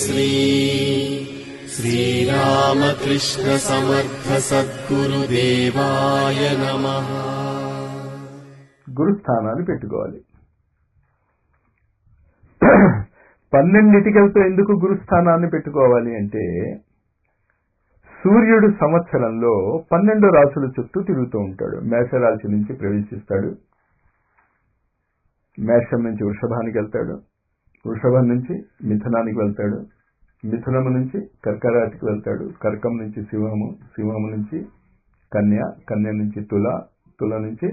శ్రీ శ్రీరామకృష్ణ సమర్థ సద్గురుదేవాయ నమః గురుస్థానాన్ని పెట్టుకోవాలి. పన్నెండిటికలతో ఎందుకు గురుస్థానాన్ని పెట్టుకోవాలి అంటే సూర్యుడు సంవత్సరంలో పన్నెండు రాసుల చుట్టూ తిరుగుతూ ఉంటాడు. మేషరాశి నుంచి ప్రవేశిస్తాడు. మేషం నుంచి వృషభానికి వెళ్తాడు. వృషభం నుంచి మిథునానికి వెళ్తాడు. మిథునము నుంచి కర్కరాశికి వెళ్తాడు. కర్కం నుంచి సింహము సింహము నుంచి కన్య కన్య నుంచి తుల తుల నుంచి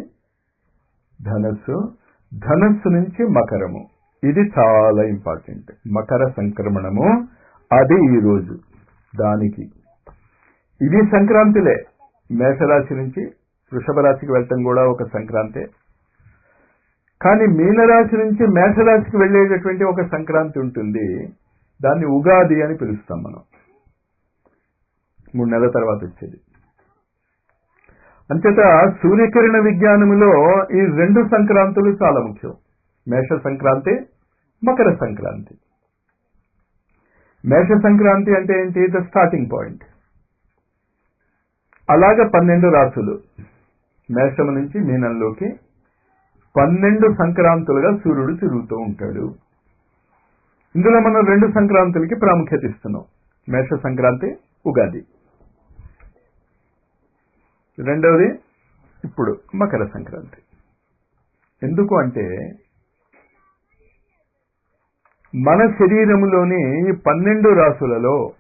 ధనస్సు ధనస్సు నుంచి మకరము. ఇది చాలా ఇంపార్టెంట్. మకర సంక్రమణము అది ఈ రోజు దానికి. ఇది సంక్రాంతిలే. మేషరాశి నుంచి వృషభ రాశికి వెళ్ళటం కూడా ఒక సంక్రాంతే. కానీ మీనరాశి నుంచి మేషరాశికి వెళ్ళేటటువంటి ఒక సంక్రాంతి ఉంటుంది. దాన్ని ఉగాది అని పిలుస్తాం మనం. మూడు నెలల తర్వాత వచ్చేది. అంచేత సూర్యకిరణ విజ్ఞానములో ఈ రెండు సంక్రాంతులు చాలా ముఖ్యం. మేష సంక్రాంతి మకర సంక్రాంతి. మేష సంక్రాంతి అంటే ఏంటి? ద స్టార్టింగ్ పాయింట్ అలాగ పన్నెండు రాసులు మేషము నుంచి మీనంలోకి పన్నెండు సంక్రాంతులుగా సూర్యుడు తిరుగుతూ ఉంటాడు. ఇందులో మనం రెండు సంక్రాంతులకి ప్రాముఖ్యత ఇస్తున్నాం. మేష సంక్రాంతి ఉగాది. రెండవది ఇప్పుడు మకర సంక్రాంతి. ఎందుకు అంటే మన శరీరంలోని ఈ పన్నెండు రాసులలో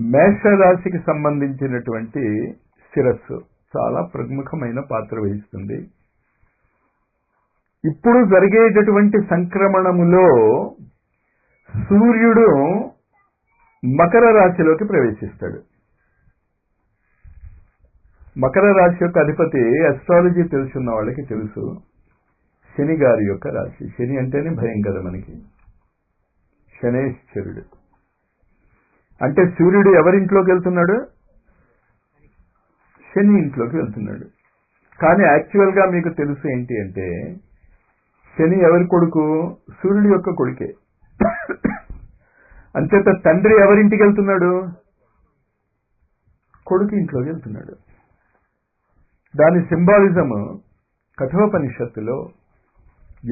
మేషరాశికి సంబంధించినటువంటి శిరస్సు చాలా ప్రముఖమైన పాత్ర వహిస్తుంది. ఇప్పుడు జరిగేటటువంటి సంక్రమణములో సూర్యుడు మకర రాశిలోకి ప్రవేశిస్తాడు. మకర రాశి యొక్క అధిపతి అస్ట్రాలజీ తెలుసున్న వాళ్ళకి తెలుసు. శని గారి యొక్క రాశి. శని అంటేనే భయం కదా మనకి. శనేశ్వరుడు. అంటే సూర్యుడు ఎవరింట్లోకి వెళ్తున్నాడు? శని ఇంట్లోకి వెళ్తున్నాడు. కానీ యాక్చువల్గా మీకు తెలుసు ఏంటి అంటే శని ఎవరి కొడుకు? సూర్యుడి యొక్క కొడుకే. అంచేత తండ్రి ఎవరింటికి వెళ్తున్నాడు? కొడుకు ఇంట్లోకి వెళ్తున్నాడు. దాని సింబాలిజం కఠోపనిషత్తులో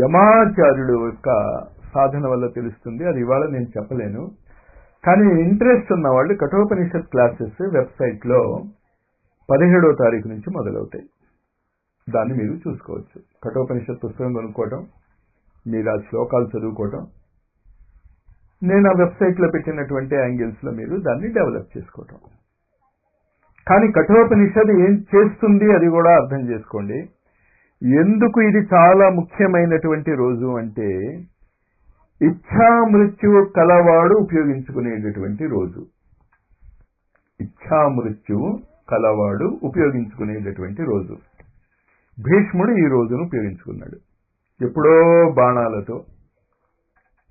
యమాచార్యుడు యొక్క సాధన వల్ల తెలుస్తుంది. అది ఇవాళ నేను చెప్పలేను. కానీ ఇంట్రెస్ట్ ఉన్న వాళ్ళు కఠోపనిషత్ క్లాసెస్ వెబ్సైట్లో పదిహేడో తారీఖు నుంచి మొదలవుతాయి. దాన్ని మీరు చూసుకోవచ్చు. కఠోపనిషత్ పుస్తకం కొనుక్కోవటం మీరు ఆ శ్లోకాలు చదువుకోవటం నేను ఆ వెబ్సైట్లో పెట్టినటువంటి యాంగిల్స్లో మీరు దాన్ని డెవలప్ చేసుకోవటం. కానీ కఠోపనిషత్ ఏం చేస్తుంది అది కూడా అర్థం చేసుకోండి. ఎందుకు ఇది చాలా ముఖ్యమైనటువంటి రోజు అంటే ఇచ్ఛా మృత్యువు కలవాడు ఉపయోగించుకునేటటువంటి రోజు. ఇచ్ఛా మృత్యువు కలవాడు ఉపయోగించుకునేటటువంటి రోజు. భీష్ముడు ఈ రోజును ఉపయోగించుకున్నాడు. ఎప్పుడో బాణాలతో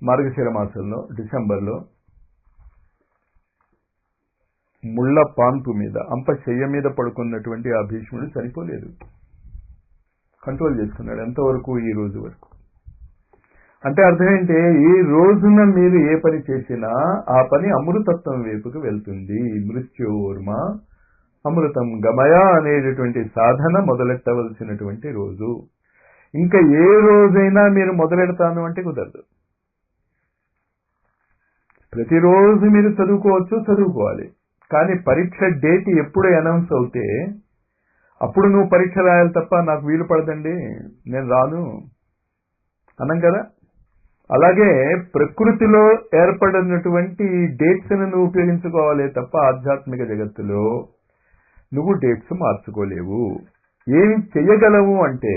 మార్గశిర మాసంలో డిసెంబర్లో ముళ్ళ పాన్పు మీద అంప చెయ్య మీద పడుకున్నటువంటి ఆ భీష్ముడు చనిపోలేదు. కంట్రోల్ చేసుకున్నాడు ఎంతవరకు ఈ రోజు వరకు. అంటే అర్థం ఏంటి? ఈ రోజున మీరు ఏ పని చేసినా ఆ పని అమృతత్వం వైపుకు వెళ్తుంది. మృత్యోర్మ అమృతం గమయ అనేటటువంటి సాధన మొదలెట్టవలసినటువంటి రోజు. ఇంకా ఏ రోజైనా మీరు మొదలెడతాను అంటే కుదరదు. ప్రతిరోజు మీరు చదువుకోవచ్చు చదువుకోవాలి. కానీ పరీక్ష డేట్ ఎప్పుడు అనౌన్స్ అవుతే అప్పుడు నువ్వు పరీక్ష రాయాలి తప్ప నాకు వీలు పడదండి నేను రాను. అనం కదా? అలాగే ప్రకృతిలో ఏర్పడినటువంటి డేట్స్ని నువ్వు ఉపయోగించుకోవాలి తప్ప ఆధ్యాత్మిక జగత్తులో నువ్వు డేట్స్ మార్చుకోలేవు. ఏమి చెయ్యగలవు అంటే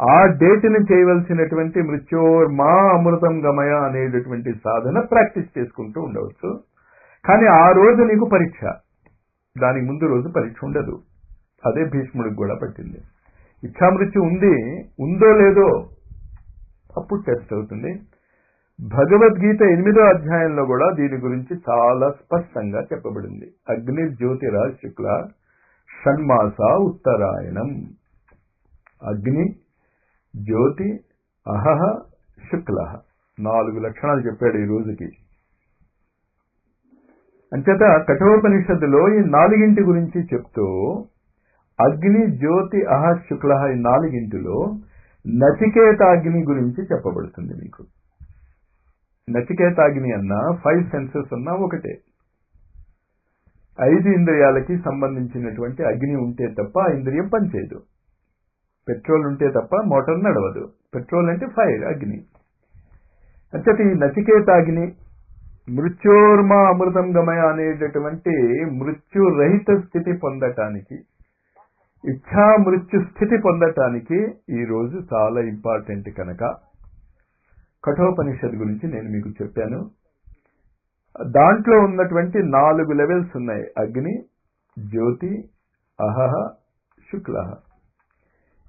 ఆ డేట్ని చేయవలసినటువంటి మృత్యోర్ మా అమృతం గమయ అనేటటువంటి సాధన ప్రాక్టీస్ చేసుకుంటూ ఉండవచ్చు. కానీ ఆ రోజు నీకు పరీక్ష. దానికి ముందు రోజు పరీక్ష ఉండదు. అదే భీష్ముడికి కూడా పట్టింది. ఇచ్చామృత్యు ఉంది ఉందో లేదో అప్పుడు టెస్ట్ అవుతుంది. భగవద్గీత ఎనిమిదో అధ్యాయంలో కూడా దీని గురించి చాలా స్పష్టంగా చెప్పబడింది. అగ్ని జ్యోతిరాజ్ శుక్ల షణ్మాస ఉత్తరాయణం. అగ్ని జ్యోతి అహహ శుక్ల. నాలుగు లక్షణాలు చెప్పాడు ఈ రోజుకి. అంచేత కఠోపనిషత్తులో ఈ నాలుగింటి గురించి చెప్తూ అగ్ని జ్యోతి అహ శుక్ల ఈ నాలుగింటిలో నచికేతాగ్ని గురించి చెప్పబడుతుంది మీకు. నచికేతాగ్ని అన్న ఫైవ్ సెన్సెస్ అన్నా ఒకటే. ఐదు ఇంద్రియాలకి సంబంధించినటువంటి అగ్ని ఉంటే తప్ప ఆ ఇంద్రియం పనిచేయదు. పెట్రోల్ ఉంటే తప్ప మోటార్ నడవదు. పెట్రోల్ అంటే ఫైర్ అగ్ని. అంతటి నచికేత అగ్ని మృత్యోర్మ అమృతం గమయ అనేటటువంటి మృత్యురహిత స్థితి పొందటానికి ఇచ్ఛా మృత్యు స్థితి పొందటానికి ఈరోజు చాలా ఇంపార్టెంట్ కనుక. కఠోపనిషత్ గురించి నేను మీకు చెప్పాను. దాంట్లో ఉన్నటువంటి నాలుగు లెవెల్స్ ఉన్నాయి. అగ్ని జ్యోతి అహహ శుక్ల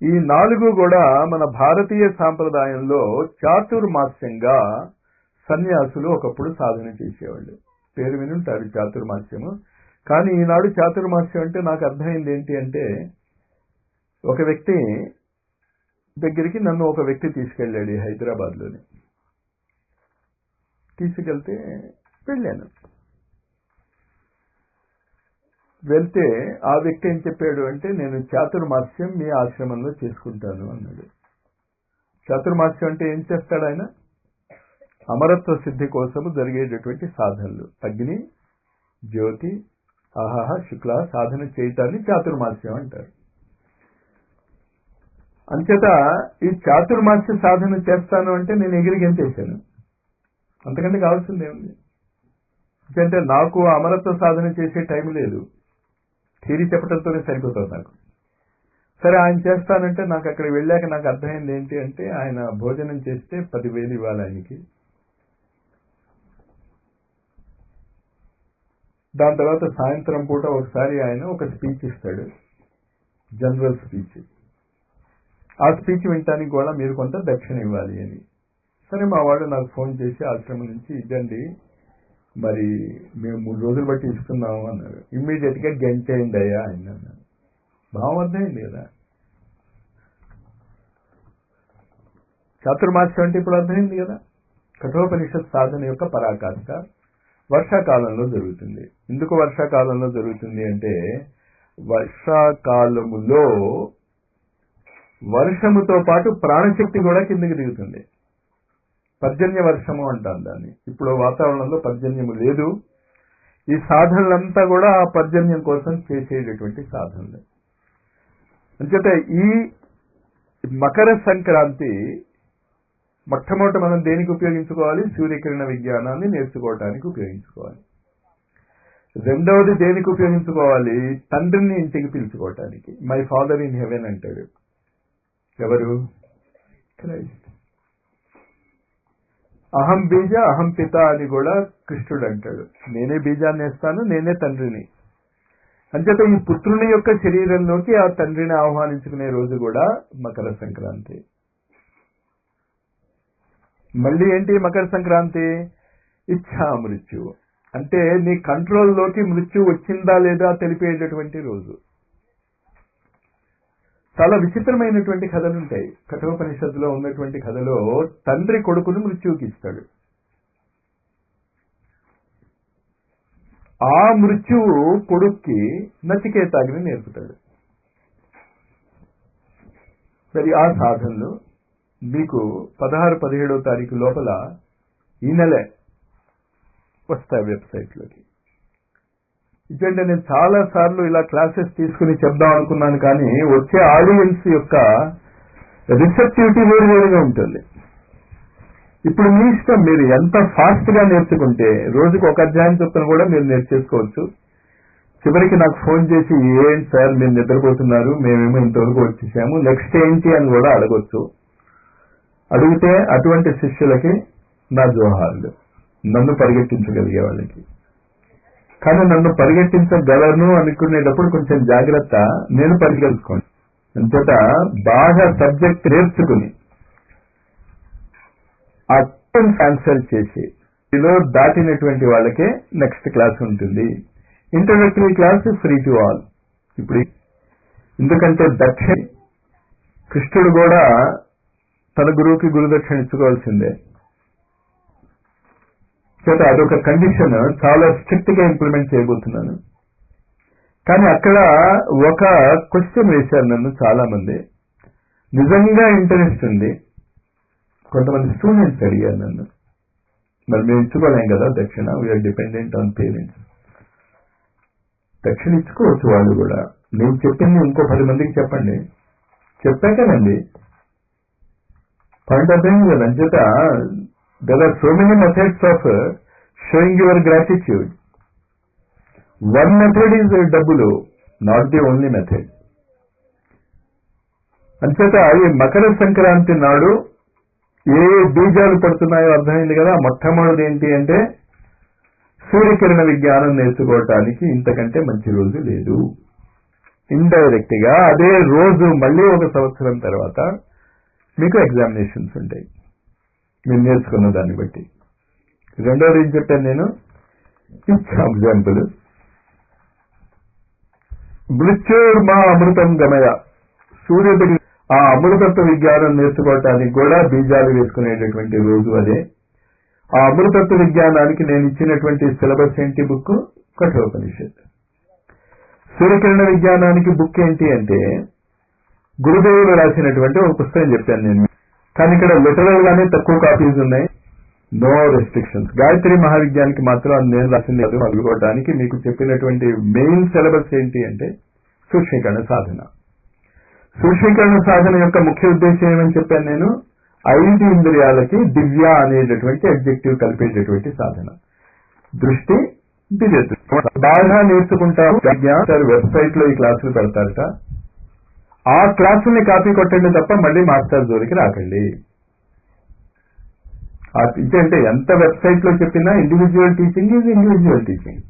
ఈ నాలుగు కూడా మన భారతీయ సాంప్రదాయంలో చాతుర్మాస్యంగా సన్యాసులు ఒకప్పుడు సాధన చేసేవాళ్ళు. పేరు వినుంటారు చాతుర్మాస్యము. కానీ ఈనాడు చాతుర్మాస్యం అంటే నాకు అర్థమైంది ఏంటి అంటే ఒక వ్యక్తి దగ్గరికి నన్ను ఒక వ్యక్తి తీసుకెళ్ళాడు హైదరాబాద్లోని. తీసుకెళ్తే వెళ్ళాను వెళ్తే ఆ వ్యక్తి ఏం చెప్పాడు అంటే నేను చాతుర్మాస్యం మీ ఆశ్రమంలో చేసుకుంటాను అన్నాడు. చాతుర్మాస్యం అంటే ఏం చేస్తాడు ఆయన? అమరత్వ సిద్ధి కోసము జరిగేటటువంటి సాధనలు. అగ్ని జ్యోతి ఆహాహ శుక్ల సాధన చేయటాన్ని చాతుర్మాస్యం అంటారు. అంచేత ఈ చాతుర్మాస్య సాధన చేస్తాను అంటే నేను ఎగిరికి ఎంతేసాను అంతకంటే కావాల్సిందేముంది? ఎందుకంటే నాకు అమరత్వ సాధన చేసే టైం లేదు. థీరీ చెప్పడంతోనే సరిపోతుంది నాకు. సరే ఆయన చేస్తానంటే నాకు అక్కడికి వెళ్ళాక నాకు అర్థమైంది ఏంటి అంటే ఆయన భోజనం చేస్తే పదివేలు ఇవ్వాలి ఆయనకి. దాని తర్వాత సాయంత్రం పూట ఒకసారి ఆయన ఒక స్పీచ్ ఇస్తాడు. General speech. ఆ స్పీచ్ వినటానికి కూడా మీరు కొంత దక్షిణ ఇవ్వాలి అని. సరే మా వాడు నాకు ఫోన్ చేసి ఆశ్రమం నుంచి ఇదండి మరి మేము మూడు రోజులు బట్టి ఇస్తున్నాము అన్నారు. ఇమ్మీడియట్గా గెంటేయండి అయ్యా అని అన్నారు. భావం అర్థమైంది కదా. చాతుర్మాస్యం అంటే ఇప్పుడు అర్థమైంది కదా. కఠోపనిషత్ సాధన యొక్క పరాకాష్ట వర్షాకాలంలో జరుగుతుంది. ఎందుకు వర్షాకాలంలో జరుగుతుంది అంటే వర్షాకాలములో వర్షముతో పాటు ప్రాణశక్తి కూడా కిందకి దిగుతుంది. పర్జన్య వర్షము అంటాను దాన్ని. ఇప్పుడు వాతావరణంలో పర్జన్యము లేదు. ఈ సాధనలంతా కూడా ఆ పర్జన్యం కోసం చేసేటటువంటి సాధనలే. అంచేత ఈ మకర సంక్రాంతి మొట్టమొదటి మనం దేనికి ఉపయోగించుకోవాలి? సూర్యకిరణ విజ్ఞానాన్ని నేర్చుకోవటానికి ఉపయోగించుకోవాలి. రెండవది దేనికి ఉపయోగించుకోవాలి? తండ్రిని ఇంటికి పిలుచుకోవటానికి. మై ఫాదర్ ఇన్ హెవెన్ అంటాడు. ఎవరు? క్రైస్ట్ అహం బీజ అహం పిత అని కూడా కృష్ణుడు అంటాడు. నేనే బీజాన్ని వేస్తాను నేనే తండ్రిని. అంచేత ఈ పుత్రుని యొక్క శరీరంలోకి ఆ తండ్రిని ఆహ్వానించుకునే రోజు కూడా మకర సంక్రాంతి. మళ్ళీ ఏంటి మకర సంక్రాంతి? ఇచ్ఛా మృత్యు అంటే నీ కంట్రోల్లోకి మృత్యు వచ్చిందా లేదా తెలిపేటటువంటి రోజు. చాలా విచిత్రమైనటువంటి కథలు ఉంటాయి. కఠోపనిషత్తులో ఉన్నటువంటి కథలో తండ్రి కొడుకును మృత్యువుకి ఇస్తాడు ఆ మృత్యువు కొడుక్కి నచికేతాగ్ని నేర్పుతాడు. మరి ఆ సాధనలు మీకు పదహారు పదిహేడవ తారీఖు లోపల ఈ నెలే వస్తాయి వెబ్సైట్లోకి. ఇటువంటి నేను చాలా సార్లు ఇలా క్లాసెస్ తీసుకుని చెప్దాం అనుకున్నాను కానీ వచ్చే ఆడియన్స్ యొక్క రిసెప్టివిటీ వేరు వేరుగా ఉంటుంది. ఇప్పుడు మీ ఇష్టం మీరు ఎంత ఫాస్ట్గా నేర్చుకుంటే రోజుకు ఒక అధ్యాయం చొప్పున కూడా మీరు నేర్చేసుకోవచ్చు. చివరికి నాకు ఫోన్ చేసి ఏంటి సార్ మీరు నిద్రపోతున్నారు మేమేమో ఇంతవరకు వచ్చేసాము నెక్స్ట్ ఏంటి? అని కూడా అడగొచ్చు. అడిగితే అటువంటి శిష్యులకి నా జోహార్లు. నన్ను పరిగెత్తించగలిగే వాళ్ళకి. కానీ నన్ను పరిగెట్టించగలను అనుకునేటప్పుడు కొంచెం జాగ్రత్త. నేను పరిగెత్తుకోండి అంతటా బాగా సబ్జెక్ట్ నేర్చుకుని ఆ ఆన్సర్ చేసి ఇలో దాటినటువంటి వాళ్ళకే నెక్స్ట్ క్లాస్ ఉంటుంది. Introductory class free to all. ఇప్పుడు ఎందుకంటే దక్షిణ కృష్ణుడు కూడా తన గురువుకి గురుదక్షిణ ఇచ్చుకోవాల్సిందే. చేత అదొక కండిషన్ చాలా స్ట్రిక్ట్గా ఇంప్లిమెంట్ చేయబోతున్నాను. కానీ అక్కడ ఒక క్వశ్చన్ వేశారు నన్ను చాలా మంది నిజంగా ఇంట్రెస్ట్ ఉంది. కొంతమంది స్టూడెంట్స్ అడిగారు నన్ను. మరి మేము ఇచ్చుకోలేం కదా దక్షిణ? వీఆర్ డిపెండెంట్ ఆన్ పేరెంట్స్ దక్షిణ ఇచ్చుకోవచ్చు వాళ్ళు కూడా. నేను చెప్పింది ఇంకో పది మందికి చెప్పండి. చెప్పాకనండి పాయింట్ ఆఫ్ టైం కదా అంచేత there are so many methods of showing your gratitude one method is డబ్బులు నాట్ ది ఓన్లీ మెథడ్ అంచేత ఈ మకర సంక్రాంతి నాడు ఏ బీజాలు పడుతున్నాయో అర్థమైంది కదా మొట్టమొదటి ఏంటి అంటే సూర్యకిరణ విజ్ఞానం నేర్చుకోవటానికి ఇంతకంటే మంచి రోజు లేదు. ఇండైరెక్ట్గా అదే రోజు మళ్ళీ ఒక సంవత్సరం తర్వాత మీకు ఎగ్జామినేషన్స్ ఉంటాయి. మీరు నేర్చుకున్న దాన్ని బట్టి. రెండోది ఏం చెప్పాను నేను? ఎగ్జాంపుల్ మృత్యుర్మా అమృతం గమయ సూర్యుడికి ఆ అమృతత్వ విజ్ఞానం నేర్చుకోవటానికి కూడా బీజాలు వేసుకునేటటువంటి రోజు అదే. ఆ అమృతత్వ విజ్ఞానానికి నేను ఇచ్చినటువంటి సిలబస్ ఏంటి బుక్ కఠోపనిషత్ సూర్యకిరణ విజ్ఞానానికి బుక్ ఏంటి అంటే గురుదేవులు రాసినటువంటి ఒక పుస్తకం చెప్పాను నేను కానీ ఇక్కడ లిటరల్ గానే తక్కువ కాపీస్ ఉన్నాయి. నో రెస్ట్రిక్షన్స్ గాయత్రి మహావిజ్ఞానికి మాత్రం అది నేను రాసింది అది చదువుకోవడానికి మీకు చెప్పినటువంటి మెయిన్ సిలబస్ ఏంటి అంటే సూక్ష్మీకరణ సాధన. సూక్ష్మీకరణ సాధన యొక్క ముఖ్య ఉద్దేశం ఏమని చెప్పాను నేను? ఐదు ఇంద్రియాలకి దివ్య అనేటటువంటి అబ్జెక్టివ్ కలిపేటటువంటి సాధన. దృష్టి దివ్య దృష్టి. బాగా నేర్చుకుంటారు వెబ్సైట్లో ఈ క్లాసులు పెడతారట. ఆ క్లాసుల్ని కాపీ కొట్టండి తప్ప మళ్ళీ మాస్టర్ జోలికి రాకండి. అంటే ఎంత వెబ్సైట్లో చెప్పినా individual teaching is individual teaching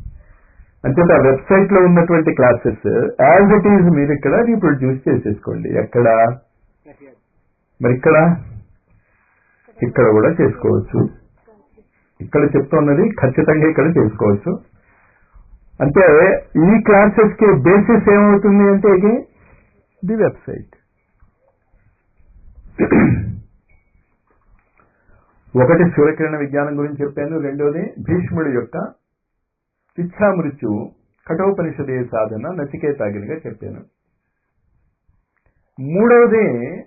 అంచేత ఆ వెబ్సైట్లో ఉన్నటువంటి క్లాసెస్ యాజ్ ఇట్ ఈజ్ మీరు ఇక్కడ రీప్రొడ్యూస్ చేసేసుకోండి. ఎక్కడ? మరి ఇక్కడ? ఇక్కడ కూడా చేసుకోవచ్చు. ఇక్కడ చెప్తున్నది ఖచ్చితంగా ఇక్కడ చేసుకోవచ్చు. అంటే ఈ క్లాసెస్కి బేసిస్ ఏమవుతుంది అంటే ఇది ది వెబ్సైట్ ఒకటి సూర్యకిరణ విజ్ఞానం గురించి చెప్పాను రెండోది భీష్ముడి యొక్క ఇచ్ఛామృత్యువు కఠోపనిషదే సాధన నచికేతాగినిగా చెప్పాను. మూడవది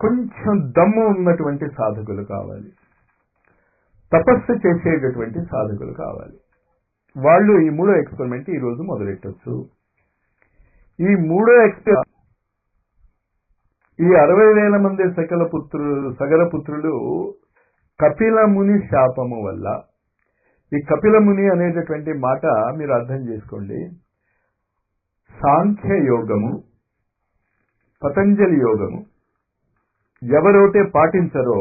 కొంచెం దమ్ము ఉన్నటువంటి సాధకులు కావాలి. తపస్సు చేసేటటువంటి సాధకులు కావాలి. వాళ్ళు ఈ మూడో ఎక్స్పెరిమెంట్ ఈ రోజు మొదలెట్టచ్చు. ఈ మూడో ఎక్స్పెరిమెంట్ ఈ అరవై వేల మంది సకల పుత్రులు సగల పుత్రులు కపిల ముని శాపము వల్ల. ఈ కపిల ముని అనేటటువంటి మాట మీరు అర్థం చేసుకోండి. సాంఖ్య యోగము పతంజలి యోగము ఎవరైతే పాటించరో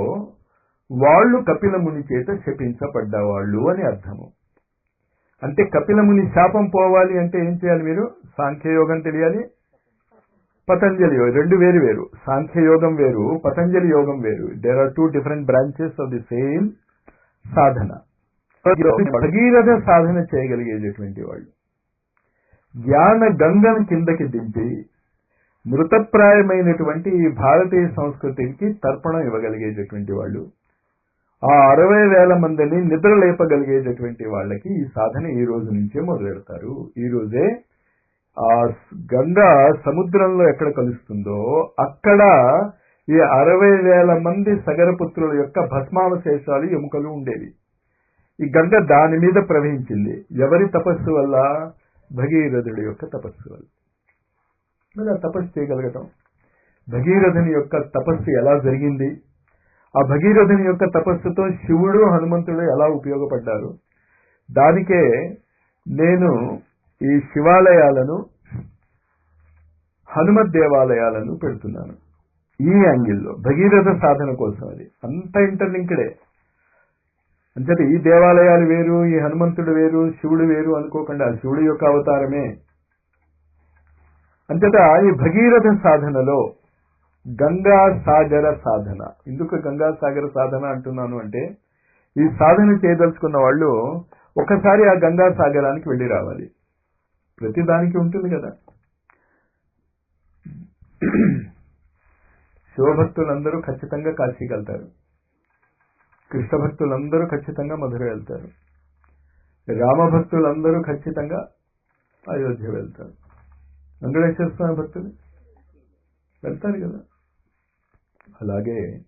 వాళ్ళు కపిల ముని చేత శపించబడ్డవాళ్ళు అని అర్థము. అంటే కపిలముని శాపం పోవాలి అంటే ఏం చేయాలి మీరు? సాంఖ్యయోగం తెలియాలి. పతంజలి యోగం రెండు వేరు వేరు. సాంఖ్యయోగం వేరు పతంజలి యోగం వేరు. There are two different branches of the same సాధన. భగీరథ సాధన చేయగలిగేటటువంటి వాళ్ళు. జ్ఞాన గంగను కిందకి దింపి మృతప్రాయమైనటువంటి ఈ భారతీయ సంస్కృతికి తర్పణం ఇవ్వగలిగేటటువంటి వాళ్ళు. ఆ అరవై వేల మందిని నిద్ర లేపగలిగేటటువంటి వాళ్ళకి ఈ సాధన ఈ రోజు నుంచే మొదలెడతారు. ఈ రోజే ఆ గంగ సముద్రంలో ఎక్కడ కలుస్తుందో అక్కడ ఈ అరవై వేల మంది సగరపుత్రుల యొక్క భస్మావశేషాలు ఎముకలు ఉండేవి. ఈ గంగ దాని మీద ప్రవహించింది. ఎవరి తపస్సు వల్ల? భగీరథుడి యొక్క తపస్సు వల్ల. మరి ఆ తపస్సు చేయగలగటం? భగీరథుని యొక్క తపస్సు ఎలా జరిగింది? ఆ భగీరథుని యొక్క తపస్సుతో శివుడు హనుమంతుడు ఎలా ఉపయోగపడ్డారు? దానికే నేను ఈ శివాలయాలను హనుమత్ దేవాలయాలను పెడుతున్నాను. ఈ యాంగిల్లో భగీరథ సాధన కోసం అది. అంత ఇంటర్లింక్డే. అంచేత ఈ దేవాలయాలు వేరు ఈ హనుమంతుడు వేరు శివుడు వేరు అనుకోకుండా శివుడి యొక్క అవతారమే. అంచేత ఈ భగీరథ సాధనలో గంగా సాగర సాధన. ఎందుకు గంగా సాగర సాధన అంటున్నాను అంటే ఈ సాధన చేయదలుచుకున్న వాళ్ళు ఒకసారి ఆ గంగా సాగరానికి వెళ్ళి రావాలి. ప్రతి దానికి ఉంటుంది కదా. శివభక్తులందరూ ఖచ్చితంగా కాశీకి వెళ్తారు. కృష్ణ భక్తులందరూ ఖచ్చితంగా మధుర వెళ్తారు. రామభక్తులందరూ ఖచ్చితంగా అయోధ్య వెళ్తారు. వెంకటేశ్వర స్వామి భక్తులు? వెళ్తారు కదా. అలాగే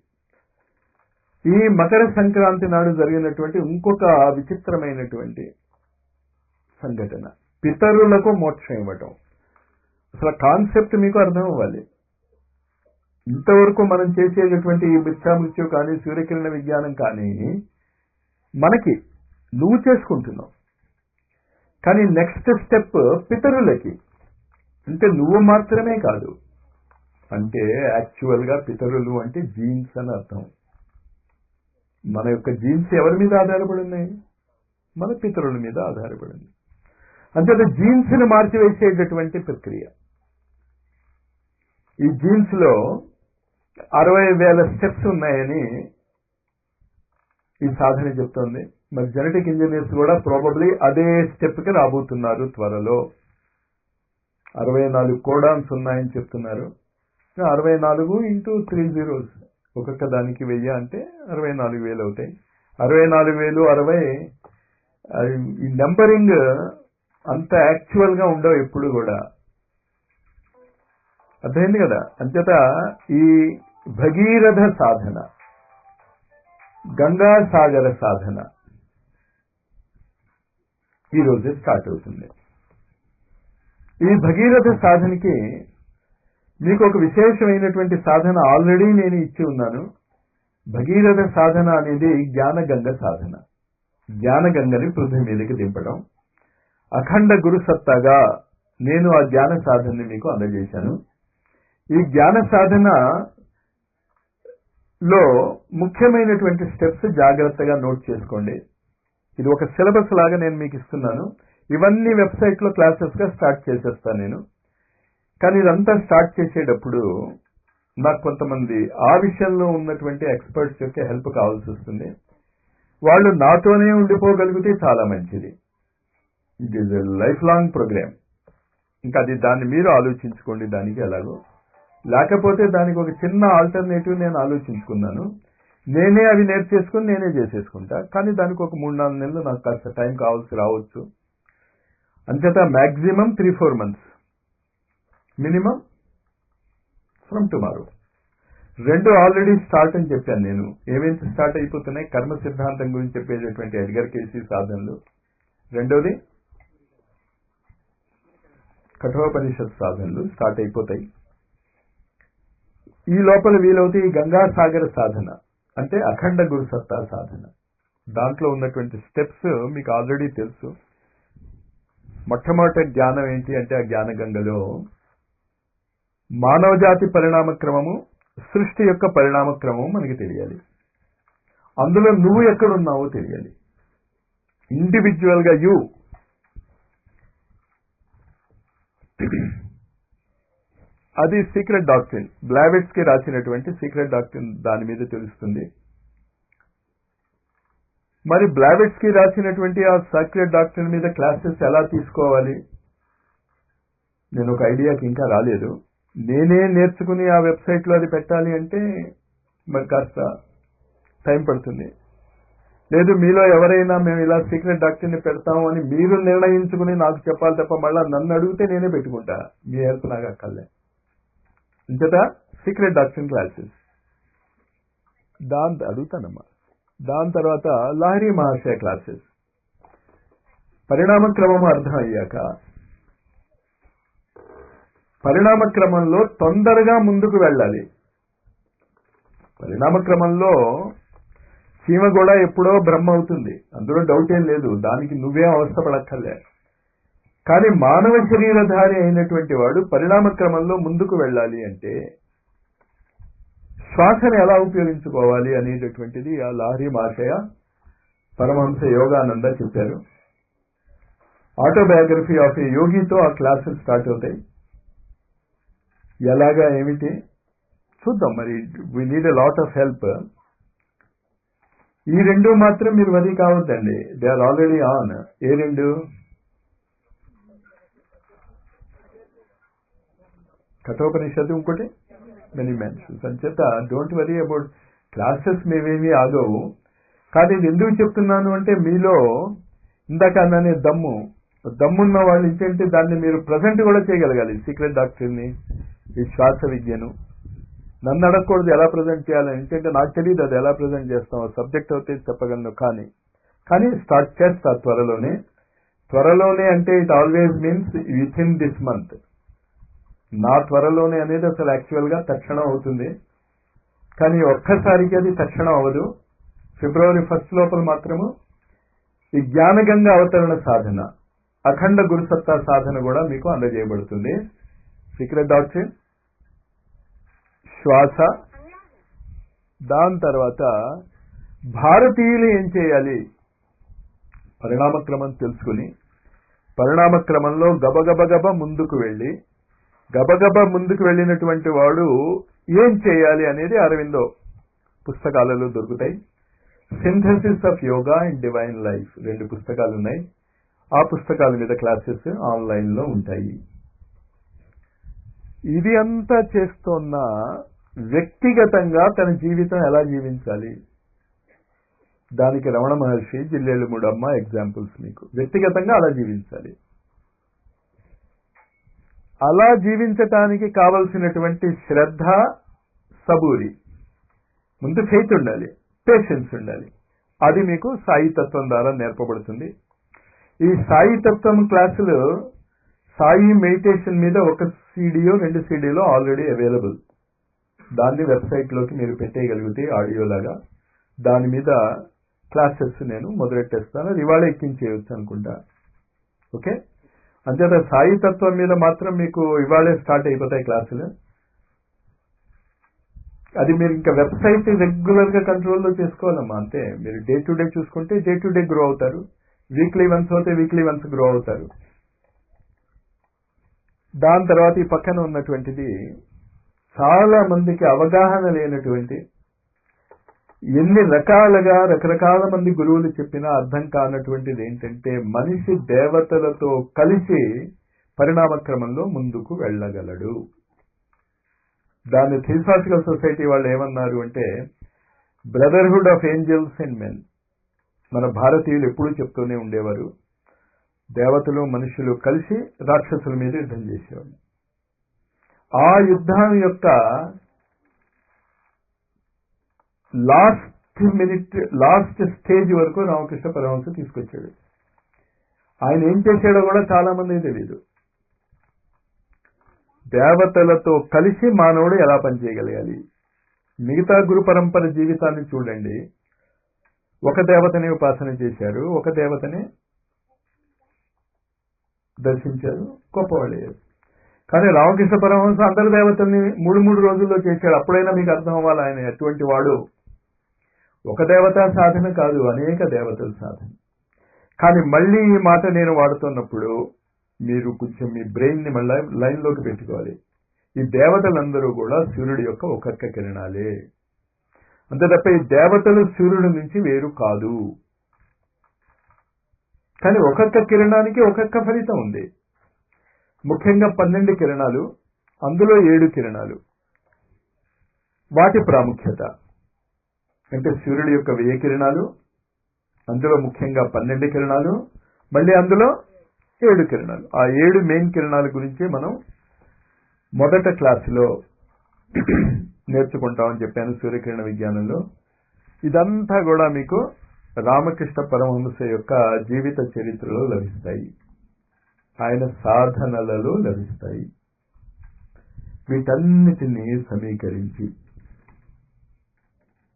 ఈ మకర సంక్రాంతి నాడు జరిగినటువంటి ఇంకొక విచిత్రమైనటువంటి సంఘటన. పితరులకు మోక్షం ఇవ్వటం. అసలు కాన్సెప్ట్ మీకు అర్థం అవ్వాలి. ఇంతవరకు మనం చేసేటటువంటి ఈ మిథ్యామృత్యు కానీ సూర్యకిరణ విజ్ఞానం కానీ మనకి నువ్వు చేసుకుంటున్నావు. కానీ నెక్స్ట్ స్టెప్ పితరులకి. అంటే నువ్వు మాత్రమే కాదు. అంటే యాక్చువల్గా పితరులు అంటే జీన్స్ అని అర్థం. మన యొక్క జీన్స్ ఎవరి మీద ఆధారపడి ఉన్నాయి మన పితరుల మీద ఆధారపడింది అంతేత జీన్స్ని మార్చివేసేటటువంటి ప్రక్రియ. ఈ జీన్స్లో అరవై వేల స్టెప్స్ ఉన్నాయని ఈ సాధన చెప్తోంది. మరి జెనెటిక్ ఇంజనీర్స్ కూడా ప్రాబబ్లీ అదే స్టెప్కి రాబోతున్నారు త్వరలో. అరవై నాలుగు కోడాన్స్ ఉన్నాయని చెప్తున్నారు. అరవై నాలుగు ఇంటూ త్రీ జీరోస్. ఒక్కొక్క దానికి వెయ్యి అంటే అరవై నాలుగు వేలు అవుతాయి. అరవై నాలుగు వేలు అరవై ఈ నెంబరింగ్ అంత యాక్చువల్గా ఉండవు ఎప్పుడు కూడా. అర్థమైంది కదా? అంతేత ఈ భగీరథ సాధన గంగా సాగర సాధన ఈ రోజే స్టార్ట్ అవుతుంది. ఈ భగీరథ సాధనకి మీకు ఒక విశేషమైనటువంటి సాధన ఆల్రెడీ నేను ఇచ్చి ఉన్నాను. భగీరథ సాధన అనేది జ్ఞానగంగ సాధన. జ్ఞానగంగని పృథ్వీ మీదకి దింపడం. అఖండ గురు సత్తాగా నేను ఆ జ్ఞాన సాధనని మీకు అందజేశాను. ఈ జ్ఞాన సాధన లో ముఖ్యమైనటువంటి స్టెప్స్ జాగ్రత్తగా నోట్ చేసుకోండి. ఇది ఒక సిలబస్ లాగా నేను మీకు ఇస్తున్నాను. ఇవన్నీ వెబ్సైట్లో క్లాసెస్గా స్టార్ట్ చేసేస్తాను నేను. కానీ ఇదంతా స్టార్ట్ చేసేటప్పుడు నాకు కొంతమంది ఆ విషయంలో ఉన్నటువంటి ఎక్స్పర్ట్స్ యొక్క హెల్ప్ కావాల్సి వస్తుంది. వాళ్ళు నాతోనే ఉండిపోగలిగితే చాలా మంచిది. It is life long program ఇంకా అది దాన్ని మీరు ఆలోచించుకోండి దానికి ఎలాగో. లేకపోతే దానికి ఒక చిన్న ఆల్టర్నేటివ్ నేను ఆలోచించుకున్నాను. నేనే అవి నేర్చేసుకుని నేనే చేసేసుకుంటా. కానీ దానికి ఒక మూడు నాలుగు నెలలు నాకు కాస్త టైం కావాల్సి రావచ్చు. అంతేత maximum three four months minimum from tomorrow. రెండు ఆల్రెడీ స్టార్ట్ అని చెప్పాను నేను. ఏమేమి స్టార్ట్ అయిపోతున్నాయి? కర్మ సిద్ధాంతం గురించి చెప్పేటటువంటి ఎడ్గర్ కేసీ సాధనలు. రెండోది కఠోపనిషత్ సాధనలు స్టార్ట్ అయిపోతాయి. ఈ లోపల వీలవుతాయి గంగా సాగర సాధన అంటే అఖండ గురుసత్తా సాధన. దాంట్లో ఉన్నటువంటి స్టెప్స్ మీకు ఆల్రెడీ తెలుసు. మొట్టమొదటి జ్ఞానం ఏంటి అంటే ఆ జ్ఞాన గంగలో మానవజాతి పరిణామ క్రమము సృష్టి యొక్క పరిణామ క్రమము మనకి తెలియాలి. అందులో నువ్వు ఎక్కడున్నావో తెలియాలి. ఇండివిజువల్గా యూ అది సీక్రెట్ డాక్టరీన్ బ్లావెట్స్కి రాసినటువంటి సీక్రెట్ డాక్టరీన్ దాని మీద తెలుస్తుంది. మరి బ్లావెట్స్కి రాసినటువంటి ఆ సీక్రెట్ డాక్టరీన్ మీద క్లాసెస్ ఎలా తీసుకోవాలి? నేను ఒక ఐడియాకి ఇంకా రాలేదు. నేనే నేర్చుకుని ఆ వెబ్సైట్లో అది పెట్టాలి అంటే మరి కాస్త టైం పడుతుంది. లేదు మీలో ఎవరైనా మేము ఇలా సీక్రెట్ డాక్టర్ని పెడతాము అని మీరు నిర్ణయించుకుని నాకు చెప్పాలి తప్ప మళ్ళీ నన్ను అడిగితే నేనే పెట్టుకుంటా. మీ హెల్ప్ నాకు అక్కర్లే ఇంతట సీక్రెట్ డాక్టర్ క్లాసెస్ దాని అడుగుతానమ్మా. దాని తర్వాత లహరి మహర్షి క్లాసెస్. పరిణామ క్రమం అర్థం అయ్యాక పరిణామ క్రమంలో తొందరగా ముందుకు వెళ్ళాలి. పరిణామ క్రమంలో సీమ కూడా ఎప్పుడో బ్రహ్మ అవుతుంది అందులో డౌట్ ఏం లేదు. దానికి నువ్వే అవస్థపడక్కర్లే. కానీ మానవ శరీరధారి అయినటువంటి వాడు పరిణామ క్రమంలో ముందుకు వెళ్ళాలి అంటే శ్వాసను ఎలా ఉపయోగించుకోవాలి అనేటటువంటిది ఆ లాహరి మాషయ పరమహంస యోగానంద చెప్పారు. ఆటోబయోగ్రఫీ ఆఫ్ ఏ యోగితో ఆ క్లాసెస్ స్టార్ట్ అవుతాయి. ఎలాగా ఏమిటి? చూద్దాం మరి. We need a lot of help ఈ రెండు మాత్రం మీరు వది కావద్దండి. దే ఆర్ ఆల్రెడీ ఆన్ ఏ రెండు? కఠోపనిషత్తు ఇంకోటి? మెనీ మెన్షన్స్ అంచేత డోంట్ వరీ అబౌట్ క్లాసెస్ మేమేమీ ఆగవు. కానీ ఇది ఎందుకు చెప్తున్నాను అంటే మీలో ఇందాక అన్ననే దమ్ము. దమ్మున్న వాళ్ళు ఏంటంటే దాన్ని మీరు ప్రజెంట్ కూడా చేయగలగాలి. సీక్రెట్ డాక్టర్ని ఈ శ్వాస విద్యను. నన్ను అడగకూడదు ఎలా ప్రజెంట్ చేయాలని ఏంటంటే నాకు తెలియదు అది ఎలా ప్రజెంట్ చేస్తాం సబ్జెక్ట్ అయితే చెప్పగలను కానీ. కానీ స్టార్ట్ చేస్తా త్వరలోనే. త్వరలోనే అంటే it always means within this month నా త్వరలోనే అనేది అసలు యాక్చువల్గా తక్షణం అవుతుంది. కానీ ఒక్కసారికి అది తక్షణం అవ్వదు. ఫిబ్రవరి ఫస్ట్ లోపల మాత్రము ఈ జ్ఞానగంగ అవతరణ సాధన. అఖండ గురుసత్తా సాధన కూడా మీకు అందజేయబడుతుంది. సీక్రెట్ డాక్టర్ శ్వాస. దాని తర్వాత భారతీయులు ఏం చేయాలి? పరిణామక్రమం తెలుసుకుని పరిణామక్రమంలో గబగబగబ ముందుకు వెళ్ళి గబగబ ముందుకు వెళ్ళినటువంటి వాడు ఏం చేయాలి అనేది అరవిందో పుస్తకాలలో దొరుకుతాయి. Synthesis of yoga and divine life రెండు పుస్తకాలు ఉన్నాయి ఆ పుస్తకాల మీద క్లాసెస్ ఆన్లైన్లో ఉంటాయి. ఇది అంతా చేస్తున్న వ్యక్తిగతంగా తన జీవితం ఎలా జీవించాలి? దానికి రమణ మహర్షి జిల్లేళ్ళు మూడమ్మ ఎగ్జాంపుల్స్ మీకు. వ్యక్తిగతంగా అలా జీవించాలి. అలా జీవించటానికి కావలసినటువంటి శ్రద్ధ సబూరి. ముందు ఫెయిత్ ఉండాలి పేషెన్స్ ఉండాలి. అది మీకు సాయి తత్వం ద్వారా నేర్పబడుతుంది. ఈ సాయి తత్వం క్లాసులు సాయి మెడిటేషన్ మీద ఒక సీడీయో రెండు సీడీలో ఆల్రెడీ అవైలబుల్. దాన్ని వెబ్సైట్లోకి మీరు పెట్టేయగలిగితే ఆడియో లాగా. దాని మీద క్లాసెస్ నేను మొదలెట్టేస్తాను. అది ఇవాళ ఎక్కించేయచ్చు అనుకుంటా. ఓకే? అంతేత సాయి తత్వం మీద మాత్రం మీకు ఇవాళే స్టార్ట్ అయిపోతాయి క్లాసులు. అది మీరు ఇంకా వెబ్సైట్ రెగ్యులర్గా కంట్రోల్లో చేసుకోవాలమ్మా అంతే. మీరు డే టు డే చూసుకుంటే డే టు డే గ్రో అవుతారు. వీక్లీ వన్స్ అయితే వీక్లీ వన్స్ గ్రో అవుతారు. దాని తర్వాత ఈ పక్కన ఉన్నటువంటిది చాలా మందికి అవగాహన లేనటువంటి ఎన్ని రకాలుగా రకరకాల మంది గురువులు చెప్పినా అర్థం కానటువంటిది ఏంటంటే మనిషి దేవతలతో కలిసి పరిణామక్రమంలో ముందుకు వెళ్ళగలడు. దాన్ని థియోసాఫికల్ సొసైటీ వాళ్ళు ఏమన్నారు అంటే brotherhood of angels and men. మన భారతీయులు ఎప్పుడూ చెప్తూనే ఉండేవారు. దేవతలు మనుషులు కలిసి రాక్షసుల మీద యుద్ధం చేసేవాళ్ళు. ఆ యుద్ధం యొక్క లాస్ట్ మినిట్ లాస్ట్ స్టేజ్ వరకు రామకృష్ణ పరమహంస తీసుకొచ్చాడు. ఆయన ఏం చేశాడో కూడా చాలా మంది తెలియదు దేవతలతో కలిసి మానవుడు ఎలా పనిచేయగలగాలి? మిగతా గురు పరంపర జీవితాన్ని చూడండి. ఒక దేవతని ఉపాసన చేశారు ఒక దేవతని దర్శించారు గొప్పవాళ్ళు కానీ రామకృష్ణ పరమహంస అందరి దేవతల్ని మూడు మూడు రోజుల్లో చేశాడు. అప్పుడైనా మీకు అర్థం అవ్వాలి ఆయన ఎటువంటి వాడు? ఒక దేవత సాధన కాదు అనేక దేవతల సాధన. కానీ మళ్ళీ ఈ మాట నేను వాడుతున్నప్పుడు మీరు కొంచెం మీ బ్రెయిన్ని మళ్ళీ లైన్లోకి పెట్టుకోవాలి. ఈ దేవతలందరూ కూడా సూర్యుడి యొక్క ఒక్కొక్క కిరణాలే. అంతే తప్ప ఈ దేవతలు సూర్యుడి నుంచి వేరు కాదు. కానీ ఒక్కొక్క కిరణానికి ఒక్కొక్క ఫలితం ఉంది. ముఖ్యంగా పన్నెండు కిరణాలు అందులో ఏడు కిరణాలు. వాటి ప్రాముఖ్యత. అంటే సూర్యుడి యొక్క వెయ్యి కిరణాలు అందులో ముఖ్యంగా పన్నెండు కిరణాలు మళ్ళీ అందులో ఏడు కిరణాలు. ఆ ఏడు మెయిన్ కిరణాల గురించి మనం మొదట క్లాసులో నేర్చుకుంటామని చెప్పాను సూర్యకిరణ విజ్ఞానంలో. ఇదంతా కూడా మీకు రామకృష్ణ పరమహంస యొక్క జీవిత చరిత్రలో లభిస్తాయి. ఆయన సాధనలలో లభిస్తాయి. వీటన్నిటినీ సమీకరించి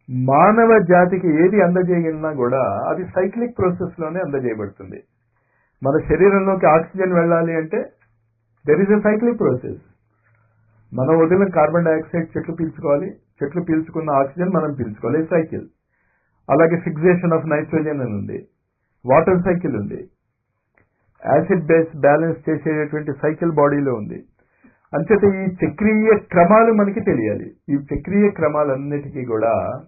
మానవ జాతికి ఏది అందజేయగలిగినా కూడా అది సైక్లిక్ ప్రాసెస్లోనే అందజేయబడుతుంది. మన శరీరంలోకి ఆక్సిజన్ వెళ్ళాలి అంటే there is a cyclic process మనం వదిలిన కార్బన్ డైఆక్సైడ్ చెట్లు పీల్చుకోవాలి. చెట్లు పీల్చుకున్న ఆక్సిజన్ మనం పీల్చుకోవాలి. సైకిల్ అలాగే ఫిక్సేషన్ ఆఫ్ నైట్రోజన్ అని ఉంది. వాటర్ సైకిల్ ఉంది. యాసిడ్ బేస్ బ్యాలెన్స్ చేసేటటువంటి సైకిల్ బాడీలో ఉంది. అంచేత ఈ చక్రీయ క్రమాలు మనకి తెలియాలి. ఈ చక్రీయ క్రమాలన్నిటికీ కూడా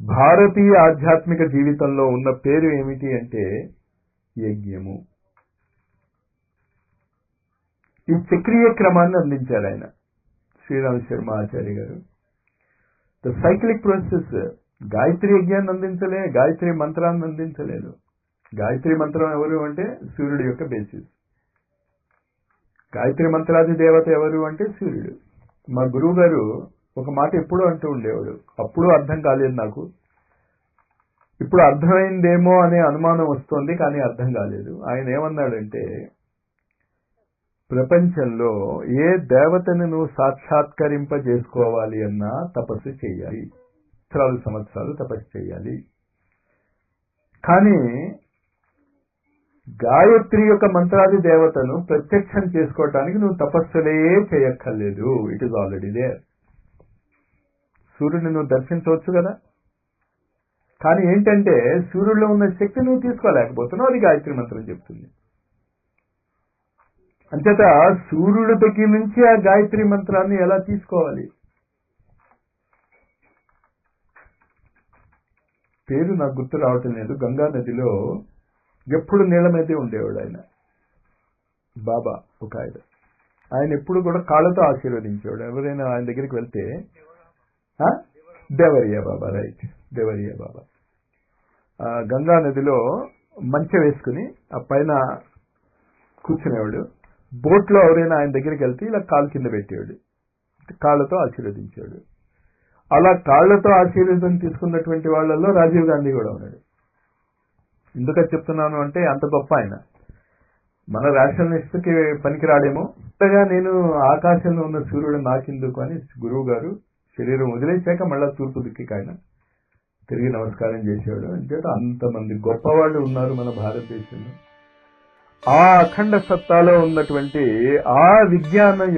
భారతీయ ఆధ్యాత్మిక జీవితంలో ఉన్న పేరు ఏమిటి అంటే యజ్ఞము. ఈ చక్రీయ క్రమాన్ని అందించారు ఆయన. శ్రీరామ శర్మ ఆచార్య గారు. ద సైక్లిక్ ప్రాసెస్ గాయత్రి యజ్ఞాన్ని అందించలే గాయత్రి మంత్రాన్ని అందించలేదు. గాయత్రి మంత్రం ఎవరు అంటే సూర్యుడి యొక్క బేసిస్ గాయత్రి మంత్రాది దేవత ఎవరు అంటే సూర్యుడు. మా గురువు గారు ఒక మాట ఎప్పుడూ అంటూ ఉండేవాడు. అప్పుడు అర్థం కాలేదు నాకు. ఇప్పుడు అర్థమైందేమో అనే అనుమానం వస్తోంది కానీ అర్థం కాలేదు. ఆయన ఏమన్నాడంటే ప్రపంచంలో ఏ దేవతను నువ్వు సాక్షాత్కరింపజేసుకోవాలి అన్నా తపస్సు చేయాలి. సంవత్సరాలు సంవత్సరాలు తపస్సు చేయాలి. కానీ గాయత్రి యొక్క మంత్రాది దేవతను ప్రత్యక్షం చేసుకోవటానికి నువ్వు తపస్సులే చేయక్కర్లేదు. ఇట్ ఇస్ ఆల్రెడీ దేర్ సూర్యుడిని నువ్వు దర్శించవచ్చు కదా? కానీ ఏంటంటే సూర్యుడిలో ఉన్న శక్తి నువ్వు తీసుకోలేకపోతున్నావు. అది గాయత్రి మంత్రం చెప్తుంది. అంచేత సూర్యుడి దగ్గర నుంచి ఆ గాయత్రి మంత్రాన్ని ఎలా తీసుకోవాలి? పేరు నాకు గుర్తు రావటం లేదు. గంగా నదిలో ఎప్పుడు నీళ్ళ మీదే ఉండేవాడు ఆయన. బాబా ఒక ఆయన. ఆయన ఎప్పుడు కూడా కాళ్ళతో ఆశీర్వదించేవాడు. ఎవరైనా ఆయన దగ్గరికి వెళ్తే దేవరియా బాబా రైట్. దేవరియా బాబా. గంగా నదిలో మంచె వేసుకుని ఆ పైన కూర్చునేవాడు. బోట్లో ఎవరైనా ఆయన దగ్గరికి వెళ్తే ఇలా కాలు కింద పెట్టేవాడు. కాళ్ళతో ఆశీర్వదించాడు అలా కాళ్ళతో ఆశీర్వాదం తీసుకున్నటువంటి వాళ్ళల్లో రాజీవ్ గాంధీ కూడా ఉన్నాడు. ఎందుకని చెప్తున్నాను అంటే అంత గొప్ప ఆయన. మన రేషనలిస్ట్కి పనికిరాడేమో. అంతగా నేను ఆకాశంలో ఉన్న సూర్యుడు నాకెందుకు అని గురువు గారు శరీరం వదిలేశాక మళ్ళా తూర్పు దిక్కుకి ఆయన తిరిగి నమస్కారం చేసేవాడు. అంటే అంతమంది గొప్పవాళ్ళు ఉన్నారు మన భారతదేశంలో. ఆ అఖండ సత్తాలో ఉన్నటువంటి ఆ విజ్ఞానం